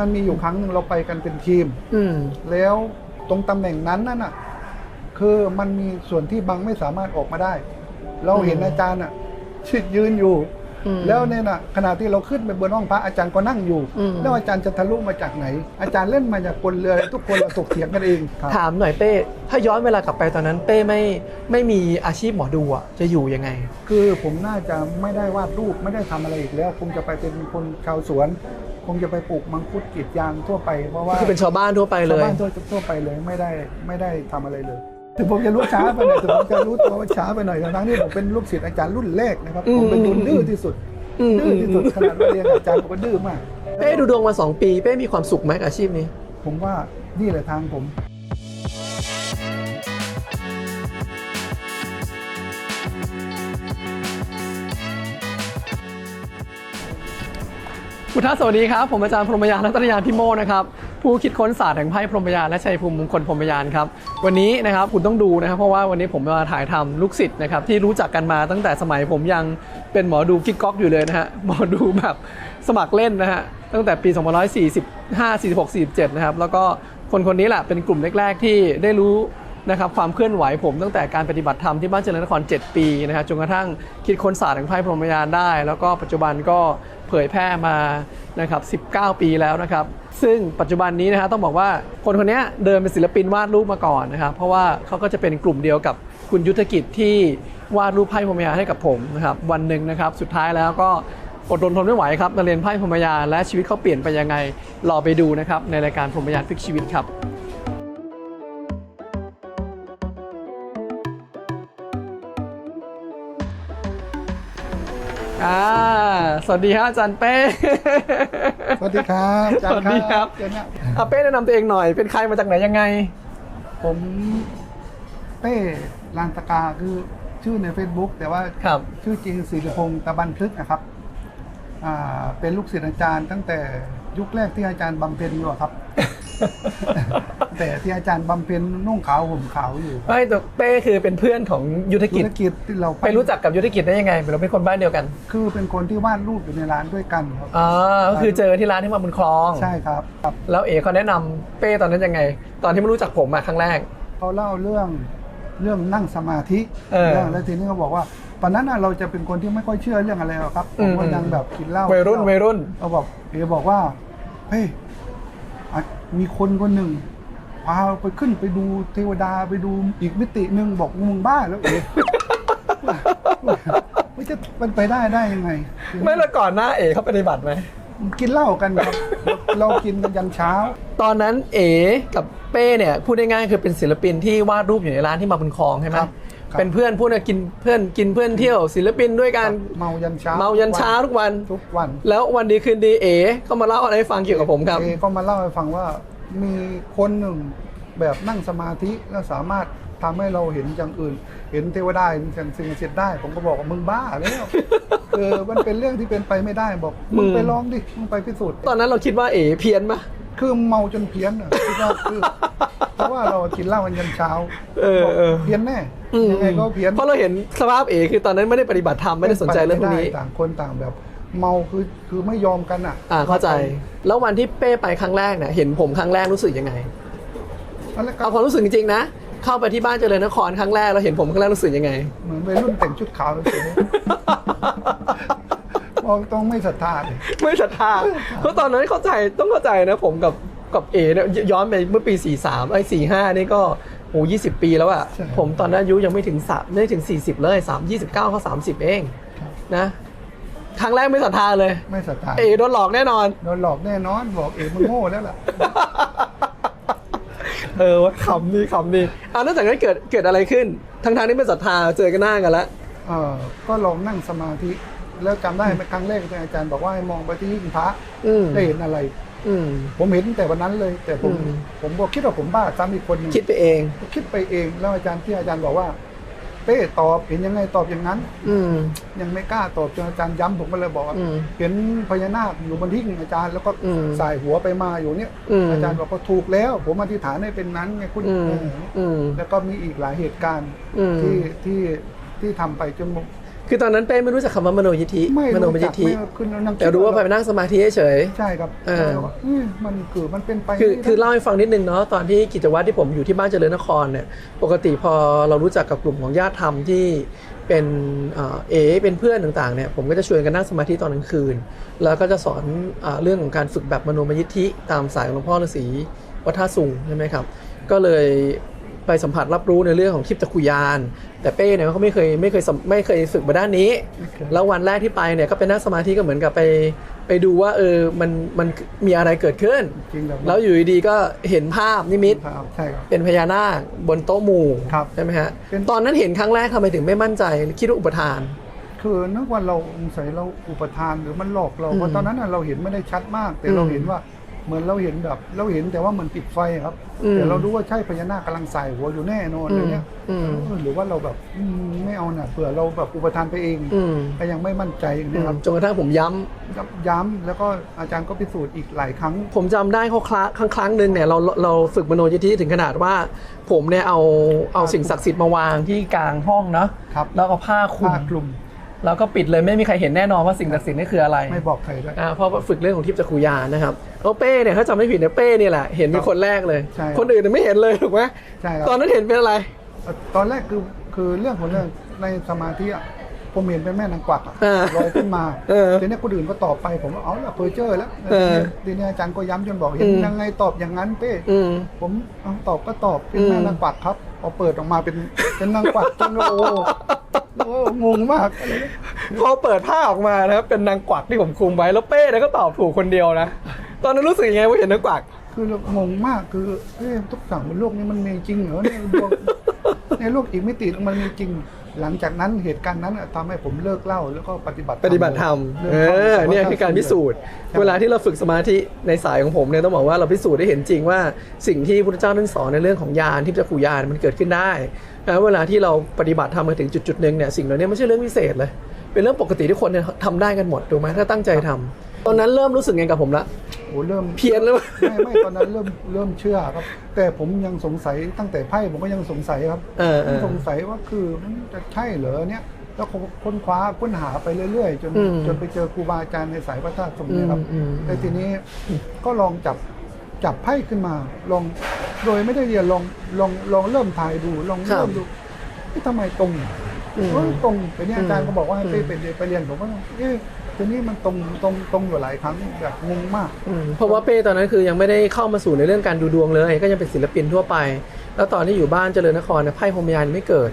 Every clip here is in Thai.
มันมีอยู่ครั้งหนึ่งเราไปกันเป็นทีม อืมแล้วตรงตำแหน่งนั้นนั่นน่ะ คือมันมีส่วนที่บังไม่สามารถออกมาได้ เราเห็นอืมอาจารย์อะชิดยืนอยู่ อืม แล้วเนี่ยน่ะขณะที่เราขึ้นไปบนห้องพระอาจารย์ก็นั่งอยู่ อืม แล้วอาจารย์จะทะลุมาจากไหน อาจารย์เล่นมาจากบนเรือทุกคนเราถกเถียงกันเองครับถามหน่อยเป้ ถ้าย้อนเวลากลับไปตอนนั้นเป้ไม่ไม่มีอาชีพหมอดูอะจะอยู่ยังไง คือผมน่าจะไม่ได้วาดรูปไม่ได้ทำอะไรอีกแล้ว คงจะไปเป็นคนชาวสวน คงจะไปปลูกมังคุดกรีดยางทั่วไปเพราะว่าคือเป็นชาวบ้านทั่วไปเลชาวย บ้านทั่วทั่วไปเลยไม่ได้ไม่ได้ทำอะไรเลย ถึงผมจะรู้ช้าไปหน่อยถึงผมจะรู้ตัวว่าช้าไปหน่อยทั้งที่ผมเป็นลูกศิษย์อาจารย์รุ่นแรกนะครับอืมผมเป็นรุ่นดื้อที่สุดอืมดื้อที่สุดขนาดว่าเรียนกับอาจารย์ผมก็ดื้อมาก เป้ดูดวงมาสองปี เป้มีความสุขไหมกับอาชีพนี้ ผมว่านี่แหละทางผม พุทธสวัสดีครับผมอาจารย์พรหมยานรัตนยานพิโมนะครับผู้คิดค้นศาสตร์แห่งไพ่พรหมยานและชัยภูมิมงคลพรหมยานครับวันนี้นะครับคุณต้องดูนะครับ เพราะว่าวันนี้ผมมาถ่ายทำลูกศิษย์นะครับที่รู้จักกันมาตั้งแต่สมัยผมยังเป็นหมอดูกิ๊กก๊อกอยู่เลยนะฮะหมอดูแบบสมัครเล่นนะฮะตั้งแต่ปี 2545 46 47 นะครับแล้วก็คนคนนี้แหละเป็นกลุ่มแรก ๆ ที่ได้รู้นะครับความเคลื่อนไหวผมตั้งแต่การปฏิบัติธรรมที่บ้านเจริญนคร 7 ปีนะฮะจนกระทั่งคิดค้นศาสตร์แห่งไพ่พรหมยานได้ แล้วก็ปัจจุบันก็เผยแพร่มานะครับ 19 ปีแล้วนะครับ ซึ่งปัจจุบันนี้นะฮะต้องบอกว่าคนคนนี้เดินเป็นศิลปินวาดรูปมาก่อนนะครับ เพราะว่าเขาก็จะเป็นกลุ่มเดียวกับคุณยุทธกิจที่วาดรูปไพ่พรมยาให้กับผมนะครับวันหนึ่งนะครับสุดท้ายแล้วก็อดรนทนไม่ไหวครับมาเรียนไพ่พรมยาและชีวิตเขาเปลี่ยนไปยังไงรอไปดูนะครับในรายการพรมยาพลิกชีวิตครับ อ่าสวัสดีครับอาจารย์เป้ สวัสดีครับอาจารสวัสดีครับ เจอเนี่ยอาเป้แนะนำตัวเองหน่อย เป็นใครมาจากไหนยังไง ผมเป้ลานตะกาคือชื่อใน Facebook แต่ว่าครับ ชื่อจริงศิริพงศ์ตะบันพลึกนะครับอ่าเป็นลูกศิษย์อาจารย์ตั้งแต่ยุคแรกที่อาจารย์บำเพ็ญอยู่อะครับ แต่ที่อาจารย์บำเพ็ญนุ่งขาวห่มขาวอยู่ไม่แต่เป้คือเป็นเพื่อนของยุทธธุกิจรกิจที่เราไปรู้จักกับยุทธกิจได้ยังไงเราเป็นคนบ้านเดียวกันคือเป็นคนที่วาดรูปอยู่ในร้านด้วยกันครับอ๋อก็คือเจอที่ร้านที่มาบนคลองใช่ครับครับแล้วเอ๋เขาแนะนำเป้ตอนนั้นยังไง ตอนที่ไม่รู้จักผมมาครั้งแรก เขาเล่าเรื่องเรื่องนั่งสมาธิเออรื่องแล้วทีนี้เขาบอกว่าตอนนั้นน่ะเราจะเป็นคนที่ไม่ค่อยเชื่อเรื่องอะไรหรอกครับผมก็อืมยังแบบกินเหล้าวัยรุ่นวัยรุ่นเขาบอกเอบอกว่าเฮ้ยอะ มีคนคนหนึ่งพาไปขึ้นไปดูเทวดาไปดูอีกมิติหนึ่งบอกมึงบ้าแล้วเอ๋ไม่จะมันไปได้ได้ยังไง ไม่และก่อนหน้าเอ๋เขาปฏิบัติไหมกินเหล้ากันครับ เรากินกันยันเช้า ตอนนั้นเอ๋กับเป้เนี่ยพูดง่ายๆคือเป็นศิลปินที่วาดรูปอยู่ในร้านที่มาบนคลองใช่ไหมครับครับ เป็นเพื่อนพูดนะกินเพื่อนกินเพื่อนเที่ยว ศิลปินด้วยกันเมายันเช้าเมายันเช้าทุกวันทุกวัน แล้ววันดีคืนดีเอ๋เขามาเล่าอะไรให้ฟังเกี่ยวกับผมครับเอก็มาเล่าให้ฟังว่ามีคนหนึ่งแบบนั่งสมาธิแล้วสามารถทำให้เราเห็นอย่างอื่น เห็นเทวดาเห็นสิ่งสิ่งศักดิ์สิทธิ์ได้ ผมก็บอกว่ามึงบ้าแล้วคือมันเป็นเรื่องที่เป็นไปไม่ได้บอกมึงไปลองดิมึงไปพิสูจน์ตอนนั้นเราคิดว่าเอ๋เพี้ยนปะคือเมาจนเพี้ยนอะคือว่าคือเพ ราะว่าเรากินเหล้ากันยันเช้าเออเออเพี้ยนแน่ยังไงก็เพี้ยนเพราะเราเห็นสภาพเอ๋คือตอนนั้นไม่ได้ปฏิบัติธรรมไม่ได้สนใจเรื่องพวกนี้ต่างคนต่างแบบเมาคือคือไม่ยอมกันอะ อ่าเข้าใจ แล้ววันที่เป้ไปครั้งแรกเนี่ยเห็นผมครั้งแรกรู้สึกยังไงแล้วก็เอาความรู้สึกจริงๆนะเข้าไปที่บ้านเจริญนครครั้งแรกแล้วเห็นผมครั้งแรกรู้สึกยังไงเหมือนวัยรุ่นแต่งชุดขาวเลยบอกต้องไม่ศรัทธาเลยไม่ศรัทธาเพราะตอนนั้นเข้าใจต้องเข้าใจนะผมกับ กับเอเนี่ยย้อนไปเมื่อปี 43ไอ้45 นี่ก็โห20 ปีแล้วอะผมตอนนั้นอายุยังไม่ถึงสามไม่ถึง 40 เลย3 29เขา30 เองนะครั้งแรกไม่ศรัทธาเลย ไม่ศรัทธาเอโดนหลอกแน่นอน โดนหลอกแน่นอนบอกเอ๋มึงโง่แล้วล่ะ เออว่าคำนี้คำนี้อ่านอกจากนั้นเกิดเกิดอะไรขึ้นทั้งทางๆที่ไม่ศรัทธาเจอกันหน้ากันแล้ว เออก็ลองนั่งสมาธิ แล้วจำได้ไหมครั้งแรกที่อาจารย์บอกว่าให้มองไปที่หิ้งพระอืม ได้เห็นอะไร อืม ผมเห็นแต่วันนั้นเลย แต่ผมอืม ผมบอกคิดว่าผมบ้าซ้ำอีกคนหนึงคิดไปเอง คิดไปเองแล้วอาจารย์ที่อาจารย์บอกว่าเป้ตอบเห็นยังไงตอบอย่างนั้น อืม ยังไม่กล้าตอบจนอาจารย์ย้ำผมก็เลยบอกว่าอืมเห็นพญานาคอยู่บนหิ้งอาจารย์แล้วก็อืมสายหัวไปมาอยู่เนี่ยอืม อาจารย์บอกว่าถูกแล้ว ผมอธิษฐานให้เป็นนั้นไงคุณอืม เอออืม แล้วก็มีอีกหลายเหตุการณ์อืม ที่ที่ที่ทำไปจนผม คือตอนนั้นเป้ไม่รู้จักคำว่ามโนยิทธิไม่มโนมรู้ยิจัทกธิไม่คือนั่งคิดแต่รู้ว่าไปนั่งสมาธิเฉยใช่ครับเออว่าเอ้ยมันคือมันเป็นไปคือไม่ได้คือเล่าให้ฟังนิดนึงเนาะตอนที่กิจวัตรที่ผมอยู่ที่บ้านเจริญนครเนี่ยปกติพอเรารู้จักกับกลุ่มของญาติธรรมที่เป็นเอ่อเอเป็นเพื่อนต่างๆเนี่ยผมก็จะชวนกันนั่งสมาธิตอนกลางคืน แล้วก็จะสอนอาเรื่องของการฝึกแบบมโนมยิทธิตามสายของหลวงพ่อฤาษีวัดท่าสุงใช่ไหมครับ ก็เลย ไปสัมผัสรับรู้ในเรื่องของทิพย์จักขุยาน แต่เป้เนี่ยเขาไม่เคยไม่เคยสัมไม่เคยฝึกมาด้านนี้ แล้ววันแรกที่ไปเนี่ยก็เป็นนั่งสมาธิก็เหมือนกับไปไปดูว่าเออมันมันมีอะไรเกิดขึ้นจริงแบบแล้วอยู่ดีๆก็เห็นภาพนิมิตครับใช่ครับเป็นพญานาคบนโต๊ะหมู่ครับใช่ไหมฮะเป็นตอนนั้นเห็นครั้งแรกทำไมถึงไม่มั่นใจคิดว่าอุปทาน คือนึกว่าเราสงสัยเราอุปทานหรือมันหลอกเราอืมเพราะตอนนั้นน่ะเราเห็นไม่ได้ชัดมาก แต่อืมเราเห็นว่า เหมือนเราเห็นแบบ เราเห็นแต่ว่ามันปิดไฟครับอืมแต่เรารู้ว่าใช่พญานาคกำลังใส่หัวอยู่แน่นอนเลยเนี่ยอืมเออหรือว่าเราแบบอืมไม่เอาน่ะเผื่อเราแบบอุปทานไปเองอืมก็ยังไม่มั่นใจอย่างอืนี้มครับจนกระทั่งผมย้ำย้ำย้ำแล้วก็อาจารย์ก็พิสูจน์อีกหลายครั้ง ผมจำได้เขาครั้งครั้งครั้งหนึ่งเนี่ยเราเราฝึกมโนยิทธิถึงขนาดว่า ผมเนี่ยเอาเอาสิ่งศักดิ์สิทธิ์มาวางที่กลางห้องเนาะครับแล้วก็ผ้าคลุผ้าม คลุมแล้วก็ปิดเลยไม่มีใครเห็นแน่นอนว่าสิ่งศักดิ์สิทธิ์นี่คืออะไรไม่บอกใครด้วยอ่าเพราะว่าฝึกเรื่องของทิพย์จักขุยานนะครับแล้วเป้เนี่ยถ้าจำไม่ผิดเนี่ยเป้เนี่ยแหละเห็นเป็นคนแรกเลย ใช่ครับ คนอื่นเนยไม่เห็นเลยถูกไหมใช่ครับ ตอนนั้นเห็นเป็นอะไร ตอนแรกคือคือเรื่องของเรื่องในสมาธิอะผมเห็นเป็นแม่นางกวักอะอ่าลอยขึ้นมาเออทีนี้คนอื่นก็ตอบไปผมว่าเอาละเพอร์เจอร์แล้วเออทีนี้อาจารย์ก็ย้ำจนบอกเห็นอืม ยังไงตอบอย่างนั้นเป้อืม ผมเอาตอบก็ตอบเป็นอืมแม่นางกวักครับ พอเปิดออกมาเป็นเป็นนางกวักจนว่าโอ้โอ้งงมากพอเปิดผ้าออกมานะครับเป็นนางกวักที่ผมคุมไว้แล้วเป้เนี่ยก็ตอบถูกคนเดียวนะตอนนั้นรู้สึกยังไงว่าเห็นนางกวักคือเรางงมากคือเอ๊ะทุกสั่งบนโลกนี้มันมีจริงเหรอในโลกในโลกอีกมิติมันมีจริง หลังจากนั้นเหตุการณ์นั้นอะทำให้ผมเลิกเล่าแล้วก็ปฏิบัติปฏิบัติธรรมเลิกเอทำอเนี่ยคือการพิสูจน์ เวลาที่เราฝึกสมาธิในสายของผมเนี่ยต้องบอกว่าเราพิสูจน์ได้เห็นจริงว่าสิ่งที่พระพุทธเจ้าท่านสอนในเรื่องของญาณที่จะขู่ญาณมันเกิดขึ้นได้แล้วเวลาที่เราปฏิบัติทำมาถึงจุดจุดๆหนึ่งเนี่ยสิ่งเหล่านี้ไม่ใช่เรื่องพิเศษเลย เป็นเรื่องปกติที่คนเนี่ยทำได้กันหมดถูกไหมถ้าตั้งใจทำ ตอนนั้นเริ่มรู้สึกไงกับผมละ โอ้เริ่มเพี้ยนแล้วไม่ไม่ตอนนั้นเริ่มเริ่มเชื่อครับ แต่ผมยังสงสัยตั้งแต่ไพ่ผมก็ยังสงสัยครับเออเออสงสัยว่าคือมันจะใช่เหรอเนี่ยแล้วก็ค้นคว้าค้นหาไปเรื่อยๆ จนอืมจนไปเจอครูบาอาจารย์ในสายพระธาตุสมเนี่ยครับอืมอืม แต่ทีนี้ก็ลองจับจับไพ่ขึ้นมาลองโดยไม่ได้เรียนลองลองลองเริ่มถ่ายดูลองเริ่มดูเอ๊ะทำไมตรง อืม เออตรงแต่นี่อาจารย์ก็บอกว่าให้ไปอืม ไปเรียนไปเรียนผมก็เอ๊ะ ทีนี้มันตรงตรงตรงอยู่หลายครั้งแบบงงมาก อืมเพราะว่าเป้ตอนนั้นคือยังไม่ได้เข้ามาสู่ในเรื่องการดูดวงเลย ก็ยังเป็นศิลปินทั่วไป แล้วตอนที่อยู่บ้านเจริญนครเนี่ยไพ่พรหมยานไม่เกิด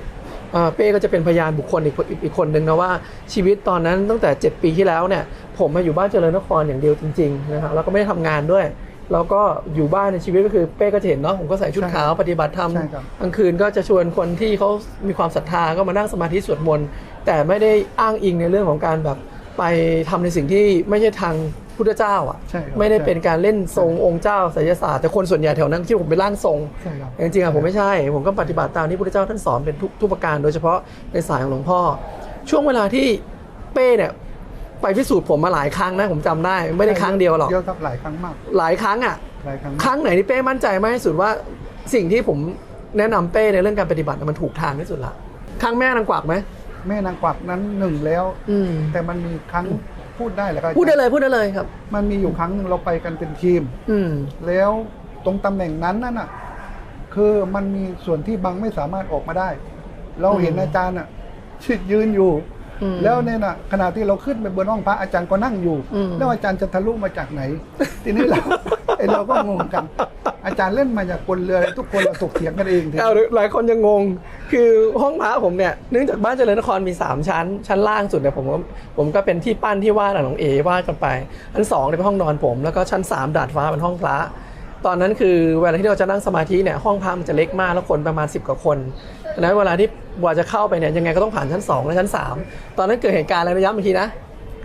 อ่าเป้ก็จะเป็นพยานบุคคลอีกคนอีกอีกคนหนึ่งนะว่าชีวิตตอนนั้นตั้งแต่ 7 ปีที่แล้วเนี่ย ผมมาอยู่บ้านเจริญนครอย่างเดียวจริงๆนะครับแล้วก็ไม่ได้ทำงานด้วย แล้วก็อยู่บ้านในชีวิตก็คือเป้ก็จะเห็นเนาะผมก็ใส่ชุดขาวปฏิบัติธรรมใช่ครับ กลางคืนก็จะชวนคนที่เขามีความศรัทธาก็มานั่งสมาธิสวดมนต์แต่ไม่ได้อ้างอิงในเรื่องของการแบบ ไปทำในสิ่งที่ไม่ใช่ทางพุทธเจ้าอะใช่ครับไม่ได้ใช่เป็นการเล่นทรงองค์เจ้าไสยศาสตร์แต่คนส่วนใหญ่แถวนั้นคิดว่าผมเป็นร่างทรงใช่ครับแต่จริงๆอะผมไม่ใช่ ผมก็ปฏิบัติตามที่พระพุทธเจ้าท่านสอนเป็นทุกทุกประการโดยเฉพาะในสายของหลวงพ่อ ช่วงเวลาที่เป้เนี่ยไปพิสูจน์ผมมาหลายครั้งนะผมจำได้ ไม่ได้ครั้งเดียวหรอกเยอะครับหลายครั้งมาก หลายครั้งอะหลายครั้งครั้งไหนที่เป้มั่นใจมากที่สุดว่าสิ่งที่ผมแนะนำเป้ในเรื่องการปฏิบัติมันถูกทางที่สุดละครั้งแม่นางกวักไหม แม่นางกวักนั้นหนึ่งแล้ว อืมแต่มันมีครั้งพูดได้แหละครับพูดได้เลยพูดได้เลยครับ มันมีอยู่ครั้งหนึ่งเราไปกันเป็นทีม อืมแล้วตรงตำแหน่งนั้นนั่นน่ะ คือมันมีส่วนที่บังไม่สามารถออกมาได้ เราเห็นอืมอาจารย์อะชิดยืนอยู่ อืม แล้วเนี่ยน่ะขณะที่เราขึ้นไปบนห้องพระอาจารย์ก็นั่งอยู่ อืม แล้วอาจารย์จะทะลุมาจากไหน ทีนี้เรา ไอเราก็งงกัน อาจารย์เล่นมาจากบนเรือ ทุกคนเราถกเถียงกันเองทีเอาหลายคนยังงง คือห้องพระผมเนี่ยเนื่องจากบ้านเจริญนครมี 3 ชั้น ชั้นล่างสุดเนี่ยผมก็ผมก็เป็นที่ปั้นที่วาดกับน้องเอวาดกันไปชั้นสองเนี่ยเป็นห้องนอนผม แล้วก็ชั้น 3 ดาดฟ้าเป็นห้องพระตอนนั้นคือเวลาที่เราจะนั่งสมาธิเนี่ยห้องพระมันจะเล็กมากแล้วคนประมาณ 10 กว่าคนดังนั้นเวลาที่กว่าจะเข้าไปเนี่ยยังไงก็ต้องผ่านชั้น 2 และชั้น 3 ตอนนั้นเกิดเหตุการณ์อะไรนะย้ำอีกทีนะ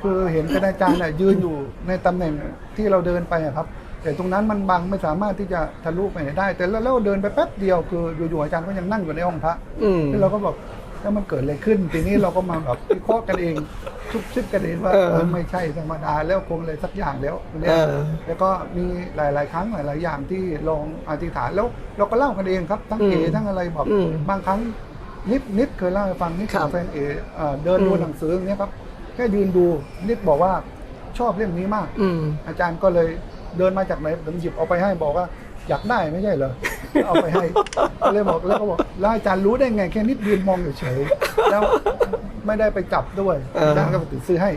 คือเห็นเป็นอาจารย์น่ะยืนอยู่ในตำแหน่งที่เราเดินไปอะครับ แต่ตรงนั้นมันบังไม่สามารถที่จะทะลุไปไหนได้ แต่แล้วเราเดินไปแป๊บเดียวคืออยู่ๆอาจารย์ก็ยังนั่งอยู่ในห้องพระอืมแล้วเราก็บอกแล้วมันเกิดอะไรขึ้น ทีนี้เราก็มาแบบวิเคราะห์กันเองชุบชิบกันเองว่าเออเออไม่ใช่ธรรมดาแล้วคงอะไรสักอย่างแล้วเนี่ยเออแล้วก็มีหลาย ๆ ครั้งหลาย ๆ อย่างที่ลองอธิษฐานแล้วเราก็เล่ากันเองครับ ทั้งเออืมทั้งอะไรแบบอืมบางครั้งนิดนิดเคยเล่าให้ฟังนิดครับแฟนเอเอ่อเดินดูอืมหนังสืออย่างเนี้ยครับแค่ยืนดูนิดบอกว่าชอบเล่มนี้มากอืมอาจารย์ก็เลย เดินมาจากไหนผมหยิบเอาไปให้บอกว่าอยากได้ไม่ใช่เหรอเอาไปให้ก็เลยบอกแล้วก็บอกแล้วอาจารย์รู้ได้ไงแค่นิดยืนมองเฉยๆแล้วไม่ได้ไปจับด้วยเออออาจารย์ก็ติดซื้อให้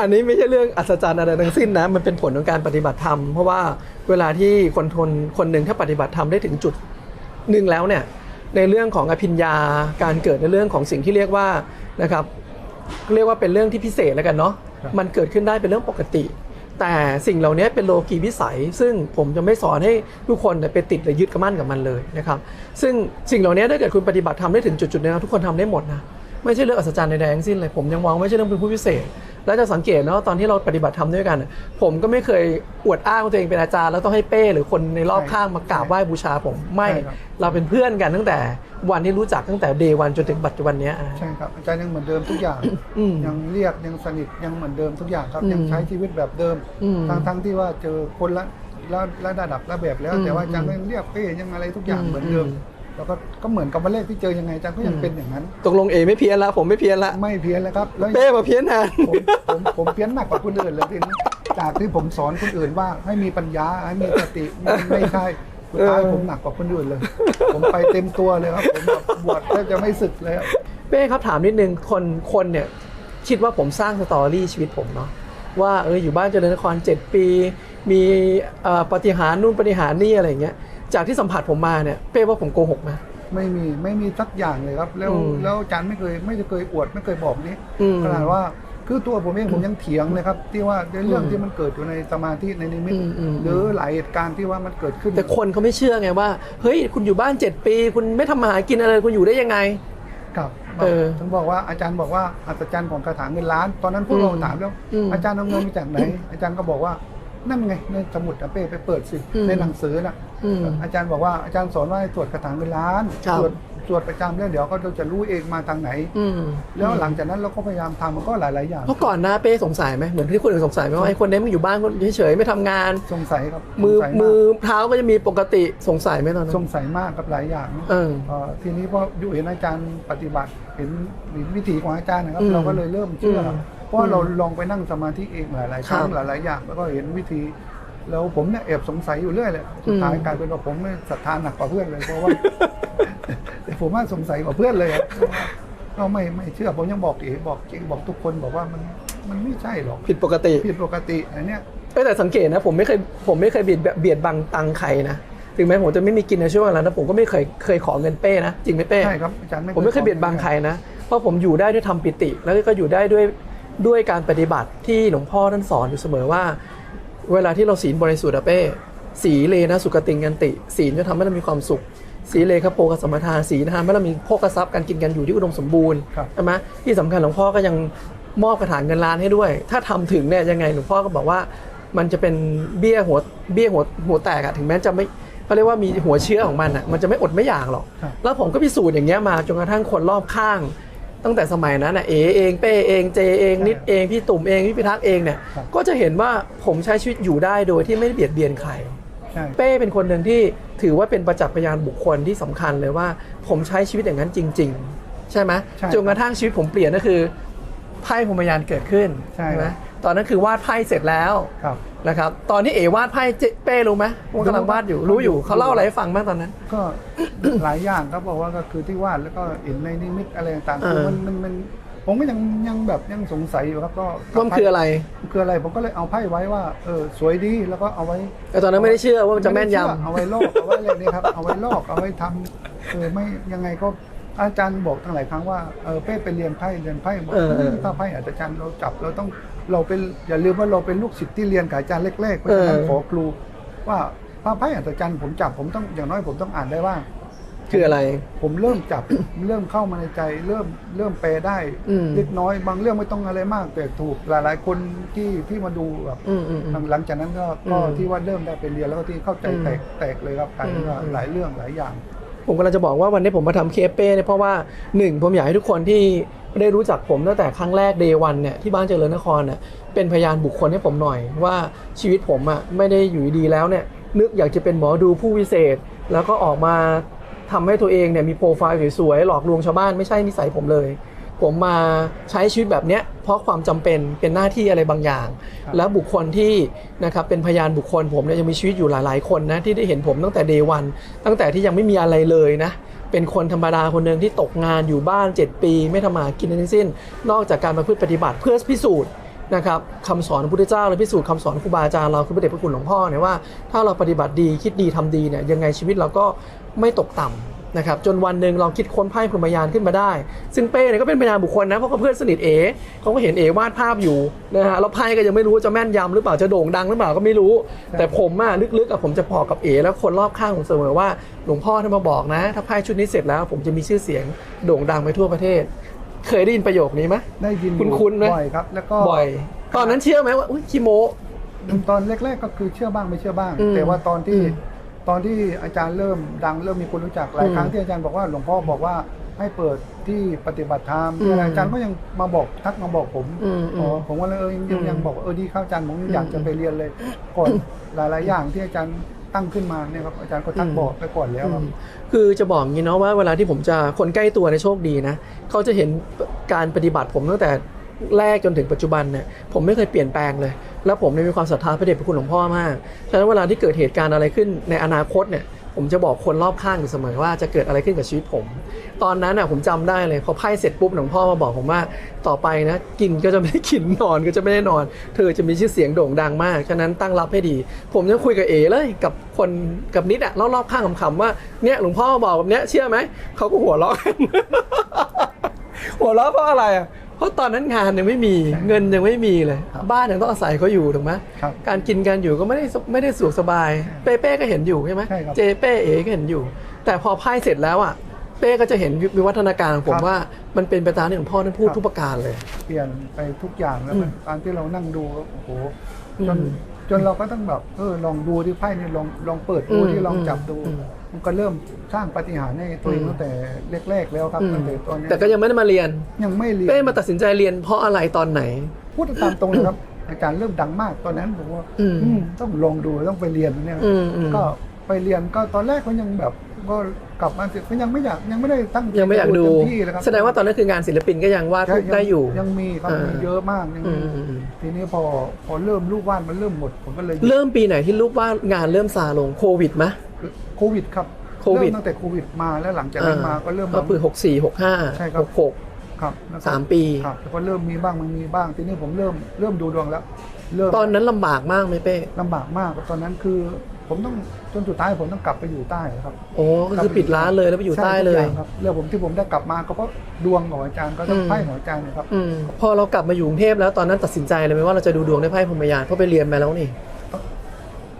อันนี้ไม่ใช่เรื่องอัศจรรย์อะไรทั้งสิ้นนะ มันเป็นผลของการปฏิบัติธรรม เพราะว่าเวลาที่คนทนคนหนึ่งถ้าปฏิบัติธรรมได้ถึงจุดหนึ่งแล้วเนี่ยในเรื่องของอภิญญาการเกิดในเรื่องของสิ่งที่เรียกว่านะครับเรียกว่าเป็นเรื่องที่พิเศษแล้วกันเนาะครับมันเกิดขึ้นได้เป็นเรื่องปกติ แต่สิ่งเหล่านี้เป็นโลกีวิสัย ซึ่งผมจะไม่สอนให้ทุกคนไปติดหรือยึดกับมั่นกับมันเลยนะครับ ซึ่งสิ่งเหล่านี้ถ้าเกิดคุณปฏิบัติทำได้ถึงจุดๆนึงทุกคนทำได้หมดนะไม่ใช่เรื่องอัศจรรย์ใดๆทั้งสิ้นเลยผมยังมองไม่ใช่เรื่องเป็นผู้พิเศษ แล้วจะสังเกตนะว่าตอนที่เราปฏิบัติธรรมด้วยกันน่ะผมก็ไม่เคยอวดอ้างว่าตัวเองเป็นอาจารย์ แล้วต้องให้เป้หรือคนในรอบข้างมากราบไหว้บูชาผมไม่ใช่ครับเราเป็นเพื่อนกันตั้งแต่วันที่รู้จักตั้งแต่เดวันจนถึงปัจจุบันเนี้ยนะใช่ครับอาจารย์ยังเหมือนเดิมทุกอย่างอืมยังเรียกยังสนิทยังเหมือนเดิมทุกอย่างครับอืมยังใช้ชีวิตแบบเดิมอืมทั้งทั้งที่ว่าเจอคนละละละระดับระแบบแล้วอืมแต่ว่าอาจารย์ก็ยังเรียกเป้ยังอะไรทุกอย่างอืมเหมือนเดิมอืม แล้วก็ก็เหมือนกับวันแรกที่เจอยังไงอาจารย์ก็ยังเป็นอย่างนั้น ตกลงเอไม่เพี้ยนละผมไม่เพี้ยนละไม่เพี้ยนแล้วครับแล้วเป้มาเพี้ยนแทนผมผมผมเพี้ยนหนักกว่าคนอื่นเลยทีนี้จากที่ผมสอนคนอื่นว่าให้มีปัญญาให้มีสติไม่ไม่ใช่สุดท้ายเออผมหนักกว่าคนอื่นเลย ผมไปเต็มตัวเลยครับ ผมแบบบวชแทบจะไม่สึกเลยครับเป้ครับถามนิดนึงคนคนเนี่ยคิดว่าผมสร้างสตอรี่ชีวิตผมเนาะว่าเอออยู่บ้านเจริญนคร 7 ปี มีเอ่อปาฏิหารย์นู่นปาฏิหารย์นี่อะไรอย่างเงี้ย จากที่สัมผัสผมมาเนี่ยเป้ว่าผมโกหกไหม ไม่มีไม่มีสักอย่างเลยครับ แล้วอืมแล้วอาจารย์ไม่เคยไม่เคยอวดไม่เคยบอกนี้อืมขนาดว่าคือตัวผมเองผมยังเถียงเลยครับ ที่ว่าในเรื่องอืมที่มันเกิดอยู่ในสมาธิในนิมิตอืมอืม หรือหลายเหตุการณ์ที่ว่ามันเกิดขึ้น แต่คนเขาไม่เชื่อไงว่า เฮ้ย คุณอยู่บ้าน7ปี คุณไม่ทำมาหากินอะไรคุณอยู่ได้ยังไง ครับเออถึงบอกว่าอาจารย์บอกว่าอัศจรรย์ของคาถาเงินล้าน ตอนนั้นพวกเราอืมถามแล้ว อืมอาจารย์เอาเงินมาจากไหน อาจารย์ก็บอกว่า นั่นไงในสมุดอะเป้ไปเปิดสิอืมในหนังสือน่ะอืมอาจารย์บอกว่าอาจารย์สอนว่าให้สวดคาถาเงินล้านครับสวดสวดประจำแล้วเดี๋ยวก็เราจะรู้เองมาทางไหนอืมแล้วหลังจากนั้นเราก็พยายามทำมันก็หลาย ๆ อย่างเพราะก่อนหน้าเป้สงสัยไหมเหมือนที่คนอื่นสงสัยไหมว่าไอ้คนนี้มันอยู่บ้านเฉยๆไม่ทำงานสงสัยครับมือสงสัยากมือเท้าก็จะมีปกติสงสัยไหมตอนนั้สนงสัยมากกับหลายอย่างนะเออเอ่อทีนี้พออยู่เห็นอาจารย์ปฏิบัติเห็นเห็นวิธีของอาจารย์นะครับอืมเราก็เลยเริ่มเชื่ออมเพ ราะว่าเราลองไปนั่งสมาธิเองหลาย ๆ ครั้งครับหลาย ๆ อย่างแล้วก็เห็นวิธี แล้วผมเนี่ยแอบสงสัยอยู่เรื่อยเลยสุดท้ายอืมกลายเป็นว่าผมเนี่ยศรัทธาหนักกว่าเพื่อนเลยเพราะว่าแต่ผมว่าสงสัยกว่าเพื่อนเลยอะก็ไม่ไม่เชื่อผมยังบอกเองบอกจริงบอกทุกคนบอกว่ามันมันไม่ใช่หรอกผิดปกติผิดปกติอันเนี้ยเอ้ยแต่สังเกตนะผมไม่เคยผมไม่เคยเบียดเบียดบังตังค์ใครนะถึงแม้ผมจะไม่มีกินในช่วงเวลานั้นผมก็ไม่เคยเคยขอเงินเป้นะจริงไหมเป้ใช่ครับอาจารย์ไม่ผมไม่เคยเบียดบังใครนะเพราะผมอยู่ได้ด้วยทำปิติ แล้วก็อยู่ได้ด้วย ด้วยการปฏิบัติที่หลวงพ่อท่านสอนอยู่เสมอว่า เวลาที่เราศีลบริสุทธิ์อะเป้ สีเลนะสุกติงกันติ ศีลจะทำให้เรามีความสุข สีเลคโปกบสมทานศีลทำให้เรามีโภคทรัพย์การกินกันอยู่ที่อุดมสมบูรณ์ครับใช่ไหมที่สำคัญหลวงพ่อก็ยังมอบกระถางเงินล้านให้ด้วย ถ้าทำถึงเนี่ยยังไงหลวงพ่อก็บอกว่ามันจะเป็นเบี้ยหัวเบี้ยหัวหัวแตกอะถึงแม้จะไม่เขาเรียกว่ามีหัวเชื้อของมันอะมันจะไม่อดไม่อยากหรอกครับแล้วผมก็พิสูจน์อย่างเงี้ยมาจนกระทั่งคนรอบข้าง ตั้งแต่สมัยนั้นน่ะเอเองเป้เองเจเองนิดเองพี่ตุ่มเองพี่พิทักษ์เองเนี่ยครับ ก็จะเห็นว่าผมใช้ชีวิตอยู่ได้โดยที่ไม่ได้เบียดเบียนใคร ใช่ เป้เป็นคนหนึ่งที่ถือว่าเป็นประจักษ์พยานบุคคลที่สำคัญเลยว่า ผมใช้ชีวิตอย่างนั้นจริง ๆ ใช่ไหมใช่จนกระทั่งชีวิตผมเปลี่ยนก็คือไพ่พรหมยานเกิดขึ้นใช่ไหม ตอนนั้นคือวาดไพ่เสร็จแล้วครับ นะครับ ตอนนี้เอวาดไพ่เจเป้รู้ไหมว่ากำลังวาดอยู่รู้อยู่เขาเล่าอะไรให้ฟังบ้างตอนนั้น ก็ หลายอย่างครับบอกว่าก็คือที่วาดแล้วก็เห็นในนิมิตอะไรต่างๆเออคือมันมันมันผมก็ยังยังแบบยังสงสัยอยู่ครับก็ว่ามันคืออะไรคืออะไรผมก็เลยเอาไพ่ไว้ว่าเออสวยดีแล้วก็เอาไว้แต่ตอนนั้นไม่ได้เชื่อว่ามันจะแม่นยำไได้เชื่อเอาไว้ลอกเอาไว้อะไรเนี่ยครับเอาไว้ลอกเอาไว้ทำเออไม่ยังไงก็อาจารย์บอกทั้งหลายครั้งว่าเออเป้ไปเรียนไพ่เรียนไพ่บอกเออเออถ้าไพ่อาจารย์เราจับเราต้อง เราเป็นอย่าลืมว่าเราเป็นลูกศิษย์ที่เรียนกับอาจารย์แรกๆเพราะฉะนั้นเออขอครู ว่าพระไพ่อาจารย์ผมจับผมต้องอย่างน้อยผมต้องอ่านได้ว่าคืออะไร ผมเริ่มจับ เริ่มเข้ามาในใจ เริ่มเริ่มแปลได้อืมเล็กน้อย บางเรื่องไม่ต้องอะไรมาก แต่ถูกหลาย ๆ คนที่ที่มาดูแบบอืมอืมอืมหลังจากนั้นก็ก็อืมที่ว่าเริ่มได้ไปเรียนแล้วก็ที่เข้าใจอืมแตกแตกเลยครับกลายเป็นว่าอืมหลายเรื่องหลายอย่าง ผมกำลังจะบอกว่าวันนี้ผมมาทำเคปเป้เนี่ยเพราะว่าหนึ่งผมอยากให้ทุกคนที่ ได้รู้จักผมตั้งแต่ครั้งแรกเดวันเนี่ยที่บ้านเจริญนครเนี่ยเป็นพยานบุคคลให้ผมหน่อยว่าชีวิตผมอะไม่ได้อยู่ดีๆแล้วเนี่ยนึกอยากจะเป็นหมอดูผู้วิเศษ แล้วก็ออกมาทำให้ตัวเองเนี่ยมีโปรไฟล์สวยๆหลอกลวงชาวบ้านไม่ใช่นิสัยผมเลย ผมมาใช้ชีวิตแบบเนี้ยเพราะความจำเป็นเป็นหน้าที่อะไรบางอย่างครับแล้วบุคคลที่นะครับเป็นพยานบุคคลผมเนี่ยยังมีชีวิตอยู่หลายๆคนนะที่ได้เห็นผมตั้งแต่เดวันตั้งแต่ที่ยังไม่มีอะไรเลยนะ เป็นคนธรรมดาคนหนึ่งที่ตกงานอยู่บ้าน 7 ปี ไม่ทำมาหากินทั้งสิ้น นอกจากการมาพึ่ปฏิบัติเพื่อพิสูจน์นะครับคำสอนพระพุทธเจ้าและพิสูจน์คำสอนครูบาอาจารย์เราคือพระเดชพระคุณหลวงพ่อเนี่ยว่าถ้าเราปฏิบัติดีคิดดีทำดีเนี่ยยังไงชีวิตเราก็ไม่ตกต่ำ นะครับจนวันหนึ่งเราคิดค้นไพ่พรหมยานขึ้นมาได้ ซึ่งเป้เนี่ยก็เป็นพยานบุคคลนะเพราะเขาเพื่อนสนิทเอ๋เขาก็เห็นเอ๋วาดภาพอยู่นะฮะแล้วไพ่ก็ยังไม่รู้ว่าจะแม่นยำหรือเปล่าจะโด่งดังหรือเปล่าก็ไม่รู้ แต่ผมอะลึกๆอะผมจะบอกกับเอ๋แล้วคนรอบข้างผมเสมอว่าหลวงพ่อท่านมาบอกนะ ถ้าไพ่ชุดนี้เสร็จแล้ว ผมจะมีชื่อเสียงโด่งดังไปทั่วประเทศ เคยได้ยินประโยคนี้ไหมได้ยินอยู่คุ้นๆไหมบ่อยครับแล้วก็บ่อย ตอนนั้นเชื่อไหมว่าอุ้ยคีโมตอนแรกๆก็คือเชื่อบ้างไม่เชื่อบ้างอืมแต่ว่าตอนที่อืม ตอนที่อาจารย์เริ่มดังเริ่มมีคนรู้จักหลายอืมครั้งที่อาจารย์บอกว่าหลวงพ่อบอกว่าให้เปิดที่ปฏิบัติธรรมอืมอาจารย์ก็ยังมาบอกทักมาบอกผมอืมอ๋อผมก็เลยเออยังอืมยังบอกว่าเออดีเข้าอาจารย์ผมอืมอยากจะไปเรียนเลยก่อนหลาย ๆ อย่างที่อาจารย์ตั้งขึ้นมาเนี่ยครับอาจารย์ก็ทักอืมบอกไปก่อนแล้วครับอืมคือจะบอกอย่างนี้เนาะว่าเวลาที่ผมจะคนใกล้ตัวในยโชคดีนะเขาจะเห็นการปฏิบัติผมตั้งแต่ แรกจนถึงปัจจุบันเนี่ยผมไม่เคยเปลี่ยนแปลงเลย แล้วผมเนี่ยมีความศรัทธาพระเดชพระคุณหลวงพ่อมากฉะนั้นเวลาที่เกิดเหตุการณ์อะไรขึ้นในอนาคตเนี่ยผมจะบอกคนรอบข้างอยู่เสมอว่าจะเกิดอะไรขึ้นกับชีวิตผม ตอนนั้นน่ะผมจำได้เลยพอไพ่เสร็จปุ๊บหลวงพ่อมาบอกผมว่าต่อไปนะกินก็จะไม่ได้กินนอนก็จะไม่ได้นอน เธอจะมีชื่อเสียงโด่งดังมาก ฉะนั้นตั้งรับให้ดี ผมยังคุยกับเอเลยกับคนกับนิดอะรอบๆข้างขำๆว่าเนี่ยหลวงพ่อบอกแบบเนี้ยเชื่อไหมเขาก็หัวเราะหัวเราะเพราะอะไรอะ เพราะตอนนั้นงานยังไม่มีเงินยังไม่มีเลยครับบ้านยังต้องอาศัยเขาอยู่ถูกไหมครับการกินการอยู่ก็ไม่ได้สไม่ได้สะดวกสบาย เป้เป้ก็เห็นอยู่ใช่ไหมใช่ครับเจเป้เอก็เห็นอยู่ แต่พอไพ่เสร็จแล้วอะเป้ก็จะเห็นวิวัฒนาการของผมครับว่ามันเป็นไปตามที่หลวงพ่อท่านพูดครับทุกประการเลย เปลี่ยนไปทุกอย่างแล้วอืมตอนที่เรานั่งดูโอ้โหอืจนมจนเราก็ต้องแบบเออลองดูที่ไพ่นี่ลองลองเปิดดูอืมที่ลองจับดูอื มมันก็เริ่มสร้างปาฏิหารย์ให้ตัวเองอืมตั้งแต่แรก ๆ แล้วครับอืม ตั้งแต่ตอนนี้แต่ก็ยังไม่ได้มาเรียน ยังไม่เรียน เป้มาตัดสินใจเรียนเพราะอะไรตอนไหน พูดตามตรงเลยครับ อาจารย์เริ่มดังมากตอนนั้นผมว่าอืมอืมต้องลองดูต้องไปเรียนเนี่ยอืมอืมก็ไปเรียนก็ตอนแรกก็ยังแบบ ก็กลับมาเสร็จก็ยังไม่อยากยังไม่ได้ตั้งใจยังไม่อยากดู เต็มที่เลยครับแสดงว่าตอนนั้นคืองานศิลปินก็ยังวาดรูปได้อยู่ ยังมีครับอ่ามี มีเยอะมากยังอืมีมอืมอืมทีนี้พอพอเริ่มลูกว่านมันเริ่มหมดผมก็เลยหยุดเริ่มปีไหนที่รูปวาดงานเริ่มซาลงโควิดไหม โควิดครับโควิด เริ่มตั้งแต่โควิดมาแล้วหลังจากนั้นมาก็เริ่ม ก็คือหกสี่หกห้าใช่ครับ หกหก ครับแล้วก็สามปี ครับแล้วก็เริ่มมีบ้างมันมีบ้าง ทีนี้ผมเริ่มเริ่มดูดวงแล้ว เริ่มตอนนั้นลำบากมากไหมเป้ลำบากมากครับตอนนั้นคือ ผมต้องจนสุดท้ายผมต้องกลับไปอยู่ใต้ครับ โอ้ก็คือปิดร้านเลยแล้วไปอยู่ใต้เลช่ย ทุกอางครับเรื่องผมที่ผมได้กลับมาก็เพราะดวงของอาจารย์ก็ต้องอืม ไพ่ของอาจารย์นะครับ อืมพอเรากลับมาอยู่กรุงเทพแล้วตอนนั้นตัดสินใจเลยไหมว่าเราจะดูดวงด้วยไพ่พรหมยานเพราะไปเรียนมาแล้วนี่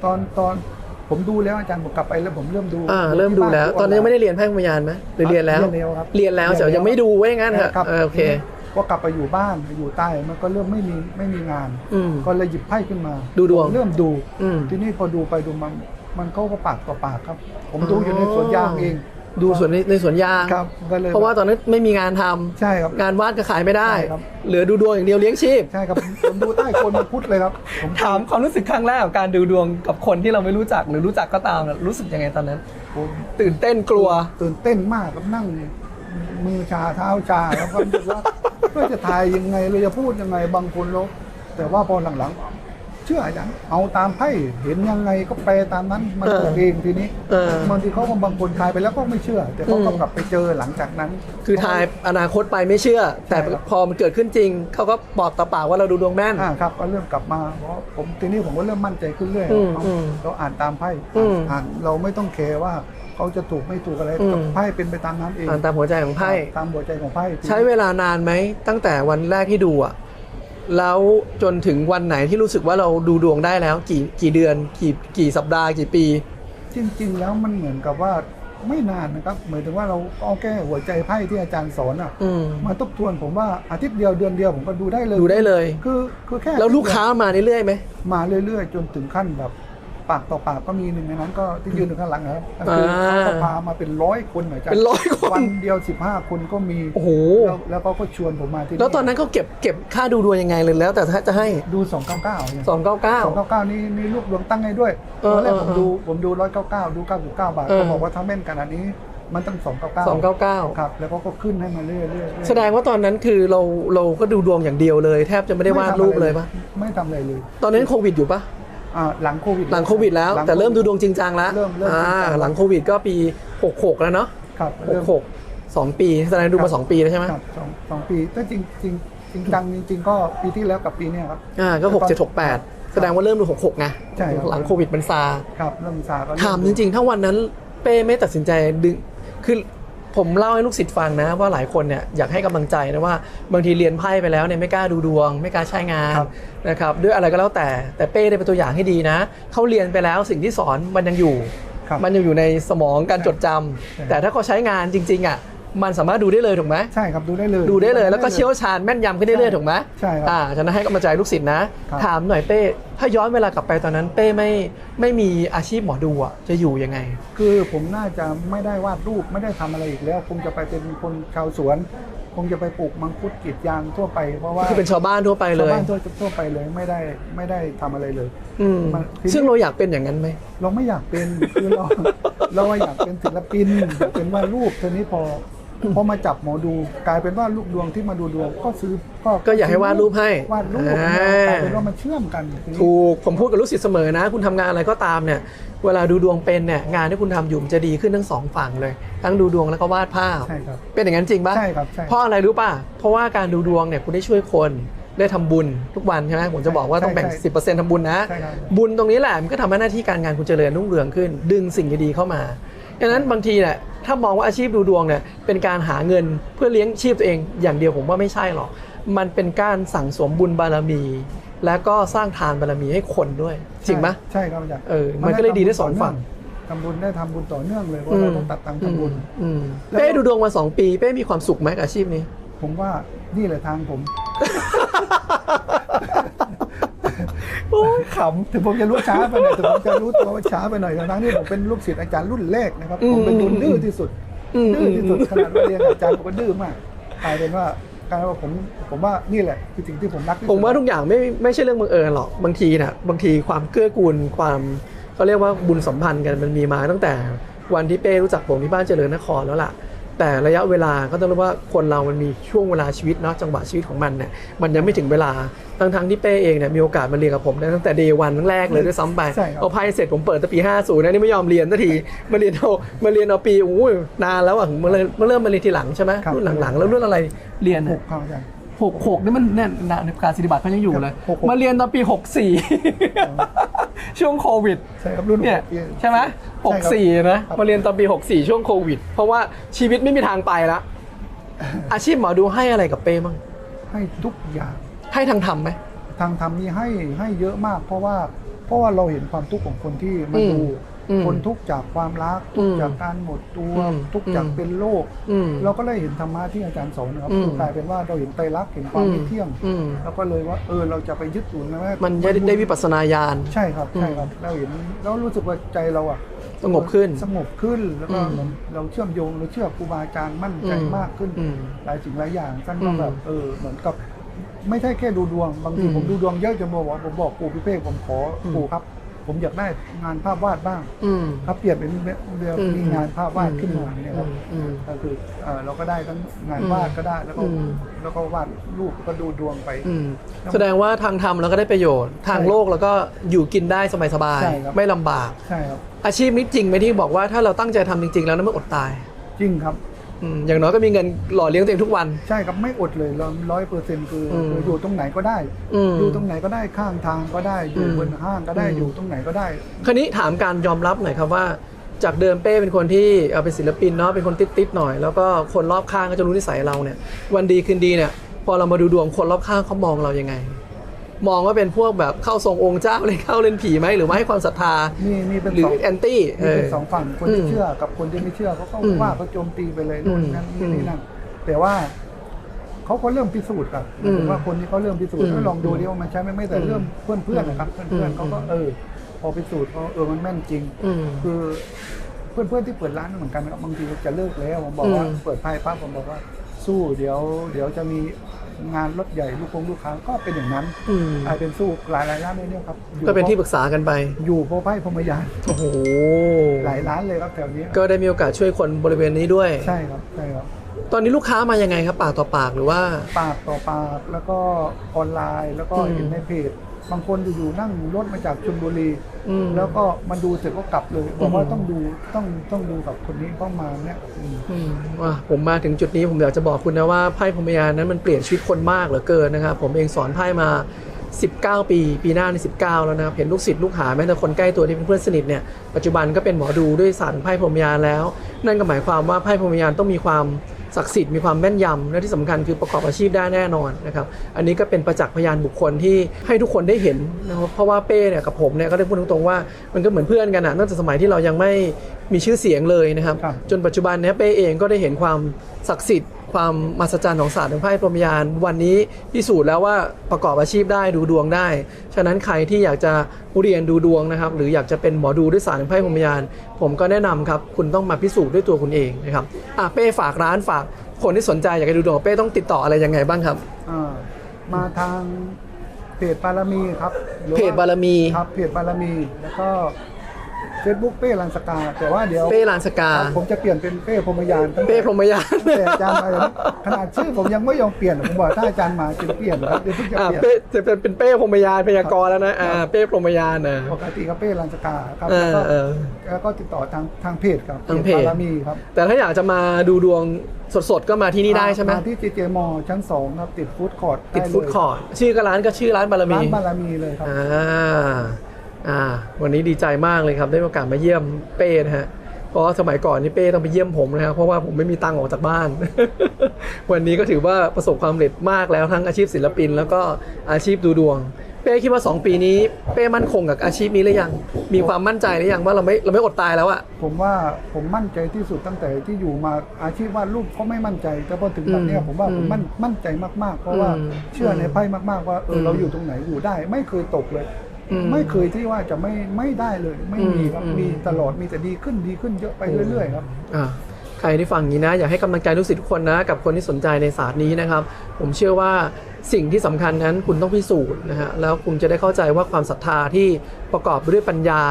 ตอนตอน ผมดูแล้วอาจารย์ผมกลับไปแล้วผมเริ่มดูอ่าเริ่มดูแล้ว ตอนนี้ยังไม่ได้เรียนไพ่พรหมยานไหมหรือเรียนแล้ว เรียนแล้วครับเรียนแล้วแต่ยังไม่ดูไว้งั้นเถอะครับเออโอเคพอกลับไปอยู่บ้านไปอยู่ใต้มันก็เริ่มไม่มีไม่มีงานอืมก็เลยหยิบไพ่ขึ้นมา ดูดวงผมเริ่มดูอืมทีนี้พอดูไปดูมามันก็ก็ปากต่อปากครับ ผมดูอยู่ในสวนยางเอง ดูสวนในในสวนยางครับก็เลยเพราะว่าตอนนั้นไม่มีงานทำใช่ครับ งานวาดก็ขายไม่ได้ ใช่ครับ เหลือดูดวงอย่างเดียวเลี้ยงชีพ ใช่ครับผมดูใต้โคนมันพุทธเลยครับผมถามความรู้สึกครั้งแรกกับการดูดวงกับคนที่เราไม่รู้จักหรือรู้จักก็ตามน่ะรู้สึกยังไงตอนนั้น ผมตื่นเต้นกลัว ตื่นเต้นมากครับนั่งมือชาเท้าชาแล้วก็รู้สึกว่าเพื่อจะทายยังไงเราจะพูดยังไงบางคนเราแต่ว่าพอหลังๆ เชื่ออาจารย์เอาตามไพ่เห็นยังไงก็แปลตามนั้นมันเออถูกเองทีนี้เออบางทีเขาก็บางคนทายไปแล้วก็ไม่เชื่อ แต่เขาก็อืมกลับไปเจอหลังจากนั้น คือทายอนาคตไปไม่เชื่อ แต่ใช่ครับพอมันเกิดขึ้นจริงเขาก็บอกต่อปากว่าเราดูดวงแม่นอ่าครับก็เริ่มกลับมาเพราะผมทีนี้ผมก็เริ่มมั่นใจขึ้นเรื่อยอืมเอาอืมเราอ่านตามไพ่อืมอ่านเราไม่ต้องแคร์ว่าเขาจะถูกไม่ถูกอะไรอืมกับไพ่เป็นไปตามนั้นเองอ่านตามหัวใจของไพ่ตามหัวใจของไพ่ใช้เวลานานไหมตั้งแต่วันแรกที่ดูอะ แล้วจนถึงวันไหนที่รู้สึกว่าเราดูดวงได้แล้ว กี่กี่เดือนกี่กี่สัปดาห์กี่ปี จริง ๆ แล้วมันเหมือนกับว่าไม่นานนะครับหมายถึงว่าเราเอาแค่หัวใจไพ่ที่อาจารย์สอนอะอืม มาทบทวนผมว่าอาทิตย์เดียวเดือนเดียวผมก็ดูได้เลยดูได้เลย คือคือแค่แล้วลูกค้ามาเรื่อยๆไหม มาเรื่อยๆ จนถึงขั้นแบบ ปากต่อปากก็มีหนึ่งในนั้นก็ที่ยืนอยู่ข้างหลังนะครับอ่าคือเขาพามาเป็นร้อยคนเหมือนกันเป็นร้อยคนวันเดียวสิบห้าคนก็มีโอ้โหแล้วแล้วเขาก็ชวนผมมาที่แล้วตอนนั้นเขาเก็บเก็บค่าดูดวงยังไงเลยแล้ว แต่ถ้าจะให้ดูสองเก้าเก้าเนี่ยสองเก้าเก้าสองเก้าเก้านี่นี่ลูกดวงตั้งให้ด้วยเออตอนแรกเออผมดูผมดูร้อยเก้าเก้าดูเก้าสิบเก้าบาทเออเขาบอกว่าถ้าแม่นขนาดนี้มันตั้งสองเก้าเก้าสองเก้าเก้าครับแล้วก็ก็ขึ้นให้มาเรื่อยๆเรื่อยๆแสดงว่าตอนนั้นคือเราเราก็ดูดวงอย่างเดียวเลย แทบจะไม่ได้วาดรูปเลยปะไม่ทำอะไรเลย ตอนนั้นโควิดอยู่ปะ อ่าหลังโควิดหลังโควิดแล้ว หง แต่เริ่มโคดูวิดวงจริงจังแล้วเริ่มเริ่มอ่าจริงจังหลังโควิดก็ปี 66 แล้วเนาะครับเริ่ม 66 2 ปีแสดงดูมา2ปีแล้วใช่ไหมครับสองสองปีแต่จริงจริงจริงจังจริง ๆ ก็ปีที่แล้วกับปีเนี้ยครับ อ่าก็ 6 7 6 8 แสดงว่าเริ่มดู 66ไงใช่ครับ หลังโควิดมันซา ครับเริ่มซาก็เมถามจริง ๆ ถ้าวันนั้นเป้ไม่ตัดสินใจดึง คือผมเล่าให้ลูกศิษย์ฟังนะ ว่าหลายคนเนี่ยอยากให้กำลังใจนะว่าบางทีเรียนไพ่ไปแล้วเนี่ยไม่กล้าดูดวง ไม่กล้าใช้งาน ครับ นะครับด้วยอะไรก็แล้วแต่แต่เป้ได้เป็นตัวอย่างให้ดีนะเขาเรียนไปแล้วสิ่งที่สอนมันยังอยู่ ครับ มันยังอยู่ในสมองการจดจำใช่แต่ถ้าเขาใช้งานจริงๆอะมันสามารถดูได้เลยถูกไหมใช่ครับดูได้เลย ดูได้เลยแล้วก็เชี่ยวชาญแม่นยำขึ้นเรื่อยๆถูกไหมใช่ครับอ่าฉะนั้นให้กำลังใจลูกศิษย์นะ ครับ ถามหน่อยเป้ ถ้าย้อนเวลากลับไปตอนนั้นเป้ไม่ไม่มีอาชีพหมอดูอะจะอยู่ยังไง คือผมน่าจะไม่ได้วาดรูปไม่ได้ทำอะไรอีกแล้ว คงจะไปเป็นคนชาวสวน คงจะไปปลูกมังคุดกรีดยางทั่วไป เพราะว่าคือเป็นชาวบ้านทั่วไปเลชาวย บ้านทั่วทั่วไปเลยไม่ได้ไม่ได้ทำอะไรเลย อืมมัน ซึ่งเราอยากเป็นอย่างนั้นไหม เราไม่อยากเป็น คือเรา เราอยากเป็นศิลปินอยากเป็นวาดรูปทีนี้พอ พอมาจับหมอดูกลายเป็นว่าลูกดวงที่มาดูดวงก็ซื้อก็ก็อยากให้วาดรูปให้วาดรูปอ่ากลายเป็นว่ามันเชื่อมกันทีนี้ถูกผมพูดกับลูกศิษย์เสมอนะ คุณทำงานอะไรก็ตามเนี่ย เวลาดูดวงเป็นเนี่ยงานที่คุณทำอยู่มันจะดีขึ้นทั้งสองฝั่งเลย ทั้งดูดวงแล้วก็วาดภาพ ใช่ครับ เป็นอย่างนั้นจริงปะใช่ครับใช่ เพราะอะไรรู้ป่ะ เพราะว่าการดูดวงเนี่ยคุณได้ช่วยคนได้ทำบุญทุกวันใช่ไหมผมจะบอกว่าต้องแบ่ง ใช่10%ทำบุญนะ ใช่ครับ บุญตรงนี้แหละมันก็ทำให้หน้าที่การงานคุณเจริญรุ่งเรืองขึ้น ดึงสิ่งดีๆเข้ามา ดังนั้นบางทีเนี่ยถ้ามองว่าอาชีพดูดวงเนี่ยเป็นการหาเงินเพื่อเลี้ยงชีพตัวเอง อย่างเดียวผมว่าไม่ใช่หรอก มันเป็นการสั่งสมบุญบารมี และก็สร้างทานบารมีให้คนด้วย จริงไหมใช่ครับอาจารย์เออมันก็เลยดีได้สองฝั่งทำบุญได้ทำบุญต่อเนื่องเลยเพราะเราต้องตัดตังค์ทำบุญอืมแล้วเป้ดูดวงมาสองปีเป้มีความสุขไหมกับอาชีพนี้ ผมว่านี่แหละทางผม โอ้ยขถึงผมจะรู้ช้าไปหน่อยถึงผมจะรู้ตัวว่าช้าไปหน่อยทั้งที่ผมเป็นลูกศิษย์อาจารย์รุ่นแรกนะครับ ผมเป็นคนดื้อที่สุดอืมดื้อที่สุดขนาดว่าเรียนกับอาจารย์ผมก็ดื้อมากกลายเป็นว่ากลายเป็นว่าผมผมว่านี่แหละคือสิ่งที่ผมรักที่ำสุดผมว่าทุกอย่างไม่ไม่ใช่เรื่องบังเอิญหรอกบางทีน่ะบางทีความเกื้อกูลความเขาเรียกว่าบุญสัมพันธ์กันมันมีมาตั้งแต่วันที่เป้รู้จักผมที่บ้านเจริญนครแล้วล่ะ แต่ระยะเวลาก็ต้องรู้ว่าคนเรามันมีช่วงเวลาชีวิตเนาะจังหวะชีวิตของมันเนี่ยมันยังไม่ถึงเวลาทั้งทั้งๆที่เป้เองเนี่ยมีโอกาสมาเรียนกับผมได้ตั้งแต่เดย์วันแรกเลยด้วยซ้ำไปใช่ครับพอไพ่เสร็จผมเปิดตั้งปี 50นะนี่ไม่ยอมเรียนสักทีมาเรียนเอามาเรียนเอาปีโอ้ยนานแล้วอะมาเลยมาเริ่มมาเรียนทีหลังใช่ไหมครับ รุ่นหลังๆ แล้วรุ่นอะไรเรียนหอะ กครับอาจารย์ หกหกนี่มันเนี่ยนะในการสิทธิบัตรเขายังอยู่เลยหกหกมาเรียนตอนปีหกสี่ช่วงโควิดใช่ครับรุ่นเนี่ยหกปีใช่ไหมหกใช่สี่ครับนะมาเรียนตอนปีหกสี่ช่วงโควิด เพราะว่าชีวิตไม่มีทางไปละอาชีพหมอดูให้อะไรกับเป้มั่งให้ทุกอย่างให้ทางธรรมไหม ทางธรรมนี่ให้ให้เยอะมาก เพราะว่าเพราะว่าเราเห็นความทุกข์ของคนที่มาอืม ดูอืม คนทุกข์จากความรักทุกข์อืมจากการหมดตัวอืมทุกข์จากอืมเป็นโรคอืมเราก็เลยเห็นธรรมะที่อาจารย์สอนนะครับอืมคือกลายเป็นว่าเราเห็นไตรลักษณ์เห็นความไม่เที่ยงอืมแล้วก็เลยว่าเออเราจะไปยึดถือนะว่ามันได้ได้วิปัสสนาญาณใช่ครับใช่ครับเราเห็นแล้วรู้สึกว่าใจเราอะสงบขึ้นสงบขึ้นแล้วก็อืมเหมือนเราเชื่อมโยงเราเชื่อครูบาอาจารย์มั่นใจอืมมากขึ้นอืมหลายสิ่งหลายอย่างท่านก็อืมแบบเออเหมือนกับไม่ใช่แค่ดูดวง บางทีอืมผมดูดวงเยอะจนบอกว่าผมบอกปู่พิเภกผมขออมปู่ครับ ผมอยากได้งานภาพวาดบ้างอืม ครับเปลี่ยนเป็นเรื่องอืมมีงานภาพวาดขึ้นมาเนี่ยครับอืมก็คือเออเราก็ได้ทั้งงานอืมวาดก็ได้แล้วก็อืม แล้วก็วาดรูปก็ดูดวงไป อืมแสดงว่าทางธรรมเราก็ได้ประโยชน์ ทางโลกเราก็อยู่กินได้สบายใช่ครับ ๆไม่ลำบาก ใช่ครับ อาชีพนี้จริงไหมที่บอกว่าถ้าเราตั้งใจทำจริง ๆ แล้วนั้นไม่อดตาย จริงครับ อืมอย่างน้อยก็มีเงินหล่อเลี้ยงตัวเองทุกวัน ใช่ครับไม่อดเลยร้อยเปอร์เซ็นต์คืออมคืออยู่ตรงไหนก็ได้ อืม อยู่ตรงไหนก็ได้ข้างทางก็ได้อยู่อืมบนห้างก็ได้อืม อยู่ตรงไหนก็ได้ คราวนี้ถามการยอมรับหน่อยครับว่า จากเดิมเป้เป็นคนที่เอ่อเป็นศิลปินเนาะเป็นคนติดๆหน่อย แล้วก็คนรอบข้างก็จะรู้นิสัยเราเนี่ย วันดีคืนดีเนี่ย พอเรามาดูดวงคนรอบข้างเขามองเรายังไง มองว่าเป็นพวกแบบเข้าทรงองค์เจ้าเลยเข้าเล่นผีไหมหรือว่าให้ความศรัทธานี่นี่เป็นหรือสองแอนตี้นี่เป็นสองฝั่งคนที่อืมเชื่อกับคนที่ไม่เชื่อเขาก็อืมว่าเขาโจมตีไปเลยนู่นอืมนั่นอืนี่มนี่นั่นแต่ว่าเขาก็เริ่มพิสูจน์ครับหมายถึงว่าคนที่เขาเริ่มพิสูจน์อืมก็ลองดูดิว่ามันใช่ไหมไม่แต่อืมเริ่มเพื่อนเพื่อนๆนะครับเพื่อนอืเพื่อนมเขาก็เออ พอพิสูจน์เขาเออมันแม่นจริงอืมคือเพื่อนเพื่อนๆที่เปิดร้านเหมือนกันนะครับบางทีจะเลิกแล้วผมบอกว่าอืมเปิดไพ่ปั๊บผมบอกว่าสู้เดี๋ยว เดี๋ยวจะมี งานรถใหญ่ลูกคงลูกค้าก็เป็นอย่างนั้นอืมกลายเป็นสู้หลายหลายร้านเลยเนี่ยครับอยู่ก็เป็นที่ปรึกษากันไป อยู่เพราะไพ่พรหมยานโอ้โห หลายร้านเลยครับแถวนี้ก็ได้มีโอกาสช่วยคนบริเวณนี้ด้วย ใช่ครับใช่ครับ ตอนนี้ลูกค้ามายังไงครับ ปากต่อปากหรือว่า ปากต่อปากแล้วก็ออนไลน์แล้วก็อืม เห็นในเพจ บางคนอยู่ๆนั่งรถมาจากชลบุรี อืม แล้วก็มาดูเสร็จก็กลับเลยบอกว่าอืม ต้องดูต้องต้องดูกับคนนี้เข้ามาเนี่ยอืม อืมว่าผมมาถึงจุดนี้ผมอยากจะบอกคุณนะว่าไพ่พรหมยานนั้นมันเปลี่ยนชีวิตคนมากเหลือเกินนะครับ ผมเองสอนไพ่มา 19 ปี ปีหน้าใน19 แล้วนะครับเห็นลูกศิษย์ลูกหาแม้แต่คนใกล้ตัวที่เป็นเพื่อนสนิทเนี่ยปัจจุบันก็เป็นหมอดูด้วยศาสตร์ของไพ่พรหมยานแล้ว นั่นก็หมายความว่าไพ่พรหมยานต้องมีความ ศักดิ์สิทธิ์มีความแม่นยำและที่สำคัญคือประกอบอาชีพได้แน่นอนนะครับอันนี้ก็เป็นประจักษ์พยานบุคคลที่ให้ทุกคนได้เห็นนะครับเพราะว่าเป้เนี่ยกับผมเนี่ยก็ได้พูดตรงๆว่ามันก็เหมือนเพื่อนกันอะตั้งแต่สมัยที่เรายังไม่มีชื่อเสียงเลยนะครับครับจนปัจจุบันเนี้ยเป้เองก็ได้เห็นความศักดิ์สิทธิ์ ความมหัศจรรย์ของศาสตร์ของไพ่พรหมยานวันนี้พิสูจน์แล้วว่าประกอบอาชีพได้ดูดวงได้ ฉะนั้นใครที่อยากจะเรียนดูดวงนะครับ หรืออยากจะเป็นหมอดูด้วยศาสตร์ของไพ่พรหมยานผมก็แนะนำครับ คุณต้องมาพิสูจน์ด้วยตัวคุณเองนะครับอะเป้ฝากร้านฝากคนที่สนใจอยากจะดูดวงกับเป้ต้องติดต่ออะไรยังไงบ้างครับ อ่ามาทางเพจบารมีครับหอว่เพจบารมี ครับเพจบารมีแล้วก็ เฟซบุ๊กเป้ลันสกา แต่ว่าเดี๋ยวเป้ลานสกาครับผมจะเปลี่ยนเป็นเป้พรหมยานตั้งเป้แต่พรหมยานตั้งแต่อาจารย์มาอย่างนี้ขนาดชื่อผมยังไม่ยอมเปลี่ยนผมบอกถ้าอาจารย์มาจะเปลี่ยนครับเดี๋ยวเพิ่งจะอะเปลี่ยนเป้จะเป็นเป็นเป้พรหมยานพยากรณ์แล้วนะอ่าเป้พรหมยานนะปกติก็เป้ลันสกาครับเอแล้วอก็เออแล้วก็ติดต่อทางทางเพจครับทางเพจบารมีครับแต่ถ้าอยากจะมาดูดวงสดๆ ก็มาที่นี่ได้ใช่ไหมาที่เจเจมอชั้นสองครับติดฟู้ดคอร์ทติดฟู้ดคอร์ทชื่อก็ร้านก็ชื่อร้านบารมีร้านบารมีเลยครับอ่า อ่าวันนี้ดีใจมากเลยครับได้มีโอกาสมาเยี่ยมเป้นะฮะเพราะสมัยก่อนนี่เป้ต้องไปเยี่ยมผมนะครับเพราะว่าผมไม่มีตังค์ออกจากบ้าน วันนี้ก็ถือว่าประสบความสำเร็จมากแล้วทั้งอาชีพศิลปิน แล้วก็อาชีพดูดวง เป้คิดว่า 2 ปีนี้เป้มั่นคงกับอาชีพนี้หรือยัง มีความมั่นใจหรือยังว่าเราไม่เราไม่อดตายแล้วอะ ผมว่าผมมั่นใจที่สุดตั้งแต่ที่อยู่มาอาชีพวาดรูปก็ไม่มั่นใจ แต่พอถึงตอนเนี้ยอืมผมว่าอืมผมมั่นมั่นใจมากๆ เพราะว่าอืมเชื่อในไพ่มากๆว่าเอออม เราอยู่ตรงไหนอยู่ได้ ไม่เคยตกเลยอืม ไม่เคยที่ว่าจะไม่ไม่ได้เลย ไม่มีครับอืมมีตลอดมีแต่ดีขึ้นดีขึ้นเยอะไปเรื่อยๆครับอ่าใครที่ฟังอย่างนี้นะ อยากให้กำลังใจลูกศิษย์ทุกคนนะ กับคนที่สนใจในศาสตร์นี้นะครับ ผมเชื่อว่าสิ่งที่สำคัญนั้นคุณต้องพิสูจน์นะฮะแล้วคุณจะได้เข้าใจว่าความศรัทธาที่ประกอบไปด้วยปัญญา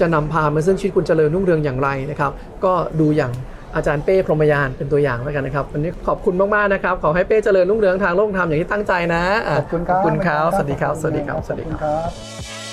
จะนำพามาซึ่งชีวิตคุณเจริญรุ่งเรืองอย่างไรนะครับ ก็ดูอย่าง อาจารย์เป้พรหมยานเป็นตัวอย่างแล้วกันนะครับวันนี้ขอบคุณมากๆนะครับ ขอให้เป้เจริญรุ่งเรืองทางโลกธรรมอย่างที่ตั้งใจนะะขอบคุณครับขอบคุณครับสวัสดีครับ สวัสดีครับสวัสดีขอบครับคุณครับ